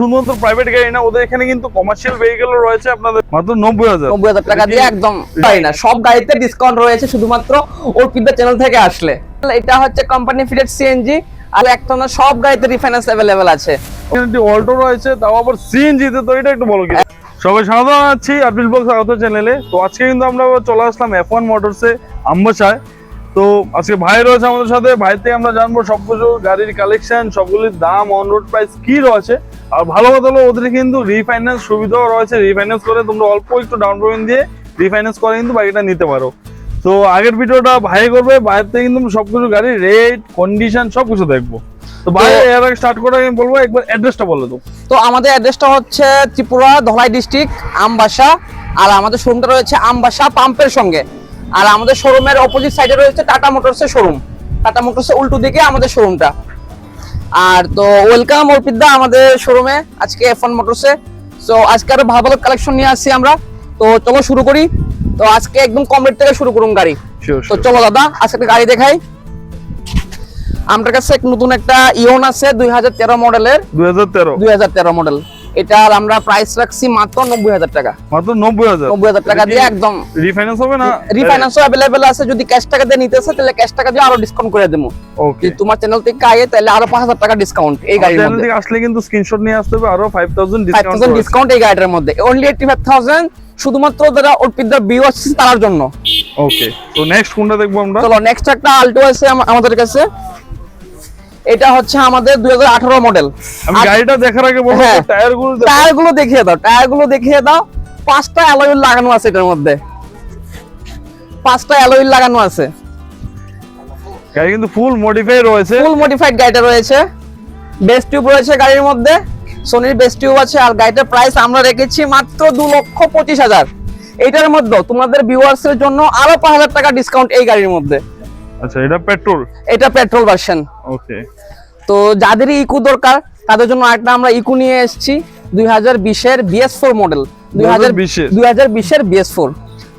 শুধুমাত্র প্রাইভেট গাড়ি না ওদের এখানে কিন্তু কমার্শিয়াল ভেহিকেল রয়েছে আপনাদের মাত্র নব্বই হাজার। নব্বই হাজার টাকা দিয়ে একদম পাই না? সব গাড়িতে ডিসকাউন্ট রয়েছে শুধুমাত্র অর্পিতা চ্যানেল থেকে আসলে। এটা হচ্ছে কোম্পানি ফিটেড সিএনজি আর একটা না সব গাড়িতে রিফাইন্যান্স অ্যাভেলেবেল আছে। অল্টো রয়েছে তাও আবার সিএনজি তে তো এটা একটু বলো কি? সবাই স্বাগত জানাচ্ছি আপিল বক্স স্বাগত চ্যানেলে তো আজকে কিন্তু আমরা চলে আসলাম এফ ওয়ান মোটরসে আম্বাসায় তো আজকে ভাই রয়েছে আমাদের সাথে ভাই থেকে আমরা জানব সবকিছু গাড়ির কালেকশন সবগুলির দাম অন রোড প্রাইস কি রয়েছে। আর ভালো কথা হলো ওদের কিন্তু রিফাইন্যান্স সুবিধাও রয়েছে রিফাইন্যান্স করে তোমরা অল্প একটু ডাউন পেমেন্ট দিয়ে রিফাইন্যান্স করে কিন্তু বাইকটা নিতে পারো। তো আগের ভিডিওটা ভাই করবে বাইরে থেকে কিন্তু সবকিছু গাড়ির রেট কন্ডিশন সবকিছু দেখব। তো ভাই এর আগে স্টার্ট করে আমি বলব একবার অ্যাড্রেসটা বলে দাও। তো আমাদের অ্যাড্রেসটা হচ্ছে ত্রিপুরা ধলাই ডিস্ট্রিক্ট আমবাসা আর আমাদের শোরুমটা রয়েছে আমবাসা পাম্পের সঙ্গে। আর আমাদের শোরুমের অপোজিট সাইডে রয়েছে টাটা মোটরসের শোরুম টাটা মোটরসের উল্টো দিকে আমাদের শোরুমটা আর তো ওয়েলকাম অর্পিতদা আমাদের শোরুমে আজকে এফ ওয়ান মোটরসে তো আজকে আরও ভালো ভালো কালেকশন নিয়ে আসছি আমরা। তো চলো শুরু করি। তো আজকে একদম কম রেট থেকে শুরু করুন গাড়ি। তো চলো দাদা আজকে একটা গাড়ি দেখাই। আমার কাছে এক নতুন একটা ইওন আছে দুই হাজার তেরো মডেলের দুই হাজার তেরো। দুই হাজার তেরো মডেল এটার আমরা প্রাইস রাখছি মাত্র নব্বই হাজার টাকা। মাত্র নব্বই হাজার? নব্বই হাজার টাকা দিয়ে একদম। রিফাইন্যান্স হবে না? রিফাইন্যান্সও অ্যাভেলেবেল আছে যদি ক্যাশ টাকা দিয়ে নিতেছে তাহলে ক্যাশ টাকা দিয়ে আরও ডিসকাউন্ট করে দেবো। ওকে তোমার চ্যানেল থেকে আয়ে তাহলে আরও পাঁচ হাজার টাকা ডিসকাউন্ট এই গাড়ির চ্যানেল থেকে আসলে কিন্তু স্ক্রিনশট নিয়ে আসতে হবে আরও ফাইভ থাউজেন্ড ডিসকাউন্ট এই গাড়িটার মধ্যে। অনলি এইটি ফাইভ থাউজেন্ড শুধুমাত্র যারা অর্পিতদার ভিউ আসছে তার জন্য। ওকে তো নেক্সট কোনটা দেখব আমরা। চলো নেক্সট একটা আল্টো আছে আমাদের কাছে। এটা হচ্ছে আমাদের দুই হাজার আঠারো মডেল আমি গাড়িটা দেখার আগে হ্যাঁ। টায়ারগুলো টায়ারগুলো দেখিয়ে দাও টায়ারগুলো দেখিয়ে দাও পাঁচটা অ্যালয় লাগানো আছে এটার মধ্যে। পাঁচটা অ্যালয় লাগানো আছে। গাড়ি কিন্তু ফুল মডিফাই রয়েছে। ফুল মডিফাইড গাড়িটা রয়েছে। বেস্ট টিউব রয়েছে গাড়ির মধ্যে। সোনির বেস্ট টিউব আছে আর গাড়িটার প্রাইস আমরা রেখেছি মাত্র দু লক্ষ পঁচিশ হাজার। এটার মধ্যে তোমাদের ভিউয়ার্স এর জন্য আরও পাঁচ হাজার টাকা ডিসকাউন্ট এই গাড়ির মধ্যে। আচ্ছা এটা পেট্রোল? এটা পেট্রোল ভার্সন ওকে। তো যাদেরই ইকু দরকার তাদের জন্য একটা আমরা ইকু নিয়ে এসেছি দুই হাজার বিশের বিএস ফোর মডেল। দুই হাজার 2020 দুই হাজার বিশের বিএস ফোর।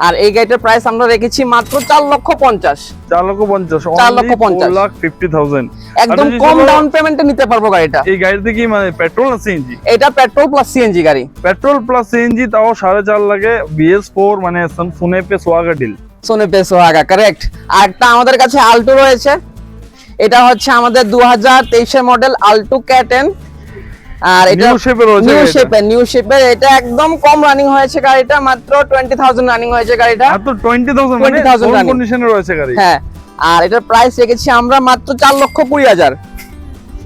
আর এই গাড়িটার প্রাইস আমরা রেখেছি মাত্র চার লক্ষ পঞ্চাশ। চার লক্ষ পঞ্চাশ চার লক্ষ পঞ্চাশ। লাখ ফিফটি থাউজেন্ড একদম কম ডাউন পেমেন্টে নিতে পারব গাড়িটা। এই গাড়িতে কি মানে পেট্রোল না সিএনজি এটা পেট্রোল প্লাস সিএনজি গাড়ি। পেট্রোল প্লাস সিএনজি তাও সাড়ে চার লাখে বিএস ফোর মানে সুনে পে সোয়াগা ডিল সোনে পেসো আগা কারেক্ট আর একটা আমাদের কাছে আল্টো রয়েছে। এটা হচ্ছে আমাদের দু হাজার মডেল আল্টো ক্যাটেন আর এটা নিউ শেপের নিউ শেপের এটা একদম কম রানিং হয়েছে গাড়িটা মাত্র টোয়েন্টি থাউজেন্ড রানিং হয়েছে গাড়িটা। মাত্র টোয়েন্টি থাউজেন্ড মানে 20,000 running। কন্ডিশনে রয়েছে গাড়ি। হ্যাঁ আর এটার প্রাইস রেখেছি আমরা মাত্র চার লক্ষ কুড়ি হাজার।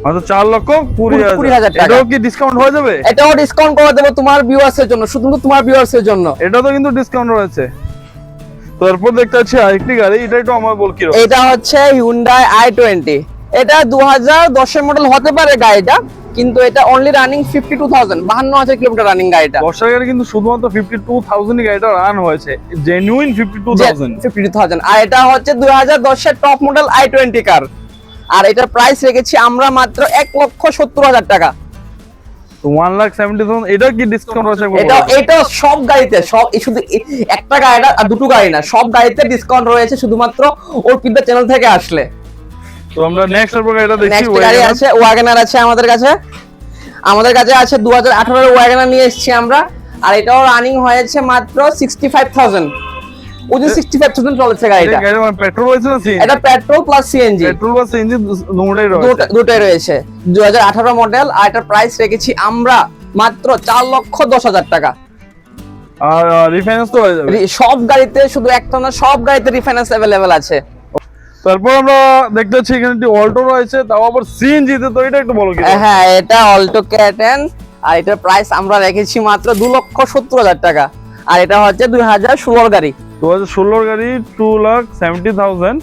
মাত্র চার লক্ষ কুড়ি কুড়ি হাজার হাজার টাকা। এটাও কি ডিসকাউন্ট হয়ে যাবে? এটাও ডিসকাউন্ট করে দেবো তোমার ভিউয়ার্স এর জন্য শুধু তোমার ভিউয়ার্স এর জন্য। এটা তো কিন্তু ডিসকাউন্ট রয়েছে। তারপর দেখতে পাচ্ছি আরেকটি গাড়ি এটা একটু আমার বল কি রকম? এটা হচ্ছে হিউন্ডাই আই টোয়েন্টি এটা দু হাজার দশের মডেল হতে পারে গাড়িটা কিন্তু এটা only running fifty two thousand বাহান্ন হাজার কিলোমিটার রানিং গাড়িটা। বর্ষার গাড়ি কিন্তু শুধুমাত্র ফিফটি টু থাউজেন্ড গাড়িটা রান হয়েছে। Genuine fifty two thousand fifty two thousand আর এটা হচ্ছে দুই হাজার দশের top model I twenty car আর এটার প্রাইস রেখেছি আমরা মাত্র এক লক্ষ সত্তর হাজার টাকা। একটা গাড়ি না আর দুটো গাড়ি না সব গাড়িতে ডিসকাউন্ট রয়েছে শুধুমাত্র চ্যানেল থেকে আসলে। গাড়ি আছে ওয়াগনার আছে আমাদের কাছে। আমাদের কাছে আছে 2018 এর ওয়াগনার নিয়ে এসেছি আমরা আর এটাও রানিং হয়েছে মাত্র 65000 ওজন 65000 চলেছে গাড়িটা। পেট্রোল হয়েছে মানে না সিএনজি এটা petrol plus CNG petrol plus CNG রয়েছে। রয়েছে। 2018 মডেল আর প্রাইস রেখেছি আমরা মাত্র লক্ষ 10 হাজার টাকা। আর রিফাইন্যান্স তো সব গাড়িতে শুধু একটা না সব গাড়িতে রিফাইন্যান্স আছে। তারপর আমরা দেখতে পাচ্ছি এখানে একটি অল্টো রয়েছে তাও আবার সিএনজি তে তো এটা একটু বলো হ্যাঁ এটা অল্টো ক্যাটেন আর এটার প্রাইস আমরা রেখেছি মাত্র দু লক্ষ সত্তর হাজার টাকা। আর এটা হচ্ছে দুই হাজার ষোলোর গাড়ি। দু হাজার ষোলোর গাড়ি টু লাখ সেভেন্টি থাউজেন্ড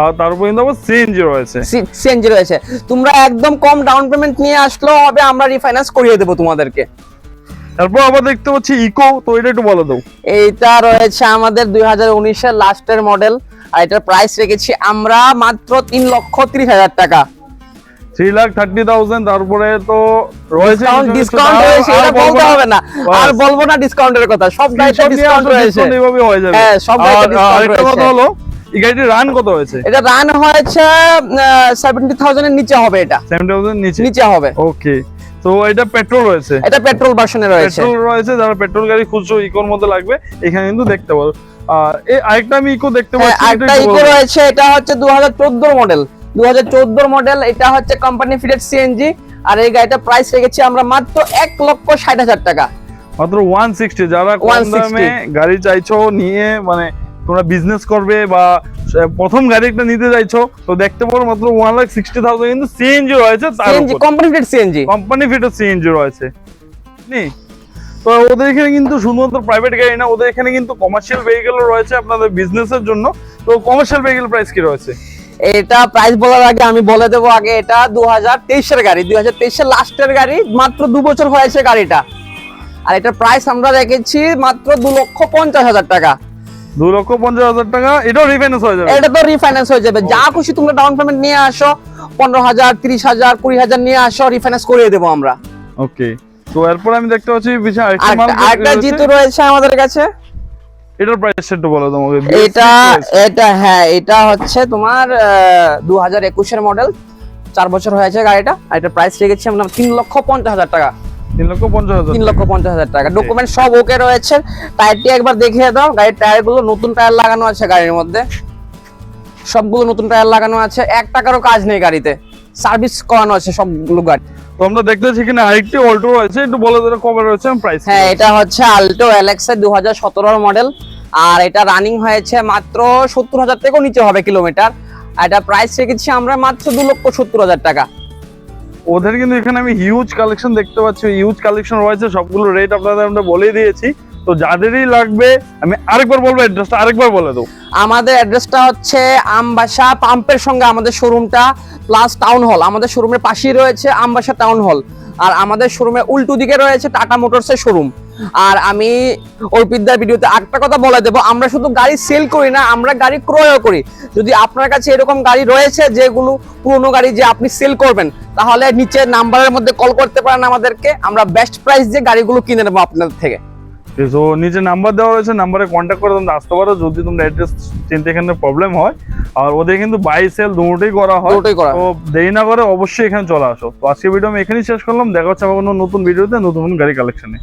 আর তারপর কিন্তু আবার সিএনজি রয়েছে। সিএনজি রয়েছে। তোমরা একদম কম ডাউন পেমেন্ট নিয়ে আসলেও হবে আমরা রিফাইন্যান্স করিয়ে দেবো তোমাদেরকে। তারপর আবার দেখতে পাচ্ছি ইকো তো এটা একটু বলে দাও। এইটা রয়েছে আমাদের দুই হাজার উনিশের লাস্টের মডেল আর এটার প্রাইস রেখেছি আমরা মাত্র তিন লক্ষ তিরিশ হাজার টাকা। থ্রি লাখ থার্টি থাউজেন্ড তারপরে তো রয়েছে ডিসকাউন্ট রয়েছে এটা বলতে হবে না। আর বলব না ডিসকাউন্টের কথা সব গাড়িতে ডিসকাউন্ট রয়েছে। এইভাবে হয়ে যাবে। হ্যাঁ, সব গাড়িতে রয়েছে। কথা হলো এই গাড়িটির রান কত হয়েছে? এটা রান হয়েছে থাউজেন্ডের নিচে হবে এটা। সেভেন্টি থাউজেন্ড নিচে? নিচে হবে। ওকে তো এটা পেট্রোল রয়েছে। এটা পেট্রোল ভার্সনে রয়েছে। পেট্রোল রয়েছে যারা পেট্রোল গাড়ি খুঁজছো ইকোর মধ্যে লাগবে এখানে কিন্তু দেখতে পারো। আর এই আরেকটা আমি ইকো দেখতে হ্যাঁ পাচ্ছি একটা ইকো রয়েছে এটা হচ্ছে দু হাজার চোদ্দোর মডেল দু মডেল এটা হচ্ছে কোম্পানি ফিটেড সিএনজি আর এই গাড়িটা প্রাইস রেখেছি আমরা মাত্র এক লক্ষ ষাট হাজার টাকা। মাত্র ওয়ান সিক্সটি যারা কম দামে গাড়ি চাইছো নিয়ে মানে তোমরা বিজনেস করবে বা প্রথম গাড়ি একটা নিতে চাইছো তো দেখতে পারো মাত্র ওয়ান লাখ সিক্সটি থাউজেন্ড কিন্তু সিএনজি রয়েছে company fitted CNG company fitted CNG রয়েছে। নি? তো ওদের এখানে কিন্তু শুধুমাত্র প্রাইভেট গাড়ি না ওদের এখানে কিন্তু কমার্শিয়াল ভেহিকেলও রয়েছে আপনাদের বিজনেসের জন্য। তো কমার্শিয়াল ভেহিকেল প্রাইস কি রয়েছে? এটা প্রাইস বলার আগে আমি বলে দেবো আগে এটা দু হাজার তেইশের গাড়ি দুই হাজার তেইশের লাস্টের গাড়ি মাত্র দু বছর হয়েছে গাড়িটা। আর এটার প্রাইস আমরা রেখেছি মাত্র দু লক্ষ পঞ্চাশ হাজার টাকা। দু লক্ষ পঞ্চাশ হাজার টাকা এটাও রিফাইন্যান্স হয়ে যাবে। এটা তো রিফাইন্যান্স হয়ে যাবে। যা খুশি তোমরা ডাউন পেমেন্ট নিয়ে আসো পনেরো হাজার তিরিশ হাজার কুড়ি হাজার নিয়ে আসো রিফাইন্যান্স করিয়ে দেবো আমরা। ওকে তো এরপর আমি দেখতে পাচ্ছি আরেকটা। জিতু রয়েছে আমাদের কাছে। এটার প্রাইস একটু বলো তোমাকে এটা এটা হ্যাঁ এটা হচ্ছে তোমার মডেল বছর হয়েছে গাড়িটা আর এটা প্রাইস রেখেছি আমরা তিন লক্ষ পঞ্চাশ হাজার টাকা। লক্ষ হাজার লক্ষ পঞ্চাশ হাজার টাকা। ডকুমেন্ট সব ওকে রয়েছে। টায়ারটি একবার দেখিয়ে দাও। গাড়ির টায়ারগুলো নতুন টায়ার লাগানো আছে গাড়ির মধ্যে। সবগুলো নতুন টায়ার লাগানো আছে। এক টাকারও কাজ নেই গাড়িতে। সার্ভিস করানো আছে সবগুলো গাড়ি। তো আমরা দেখতে পাচ্ছি এখানে আরেকটি অল্টো রয়েছে একটু বলে দেবে কবে রয়েছে প্রাইস হ্যাঁ এটা হচ্ছে আল্টো এলেক্সা দু হাজার সতেরোর মডেল আর এটা রানিং হয়েছে মাত্র সত্তর হাজার থেকেও নিচে হবে কিলোমিটার এটা প্রাইস রেখেছি আমরা মাত্র দু লক্ষ সত্তর হাজার টাকা। ওদের কিন্তু এখানে আমি হিউজ কালেকশন দেখতে পাচ্ছি হিউজ কালেকশন রয়েছে সবগুলো রেট আপনাদের আমরা বলে দিয়েছি। তো যাদেরই লাগবে, আমি আরেকবার বলব অ্যাড্রেসটা আরেকবার বলে দেবো। আমাদের অ্যাড্রেসটা হচ্ছে আমবাসা পাম্পের সঙ্গে আমাদের শোরুমটা প্লাস টাউন হল আমাদের শোরুমের পাশেই রয়েছে আমবাসা টাউন হল আর আমাদের শোরুমের উল্টো দিকে রয়েছে টাটা মোটরসের শোরুম আর আমি অর্পিতদার ভিডিওতে একটা কথা বলে দেবো, আমরা শুধু গাড়ি সেল করি না, আমরা গাড়ি ক্রয়ও করি। যদি আপনার কাছে এরকম গাড়ি রয়েছে, যেগুলো পুরনো গাড়ি যে আপনি সেল করবেন, তাহলে নিচে নাম্বারের মধ্যে কল করতে পারেন আমাদেরকে, আমরা বেস্ট প্রাইস দিয়ে গাড়িগুলো কিনে নেব আপনাদের থেকে। তো নিচে নাম্বার দেওয়া রয়েছে নাম্বারে কন্ট্যাক্ট করে তোমরা আসতে পারো। যদি তোমরা অ্যাড্রেস চিনতে এখানে প্রবলেম হয় আর ওদের কিন্তু বাই সেল দুটোই করা হয়। তো দেরি না করে অবশ্যই এখানে চলে আসো। তো আজকে ভিডিও আমি এখানেই শেষ করলাম। দেখা হচ্ছে আমার কোনো নতুন ভিডিওতে নতুন গাড়ি কালেকশনে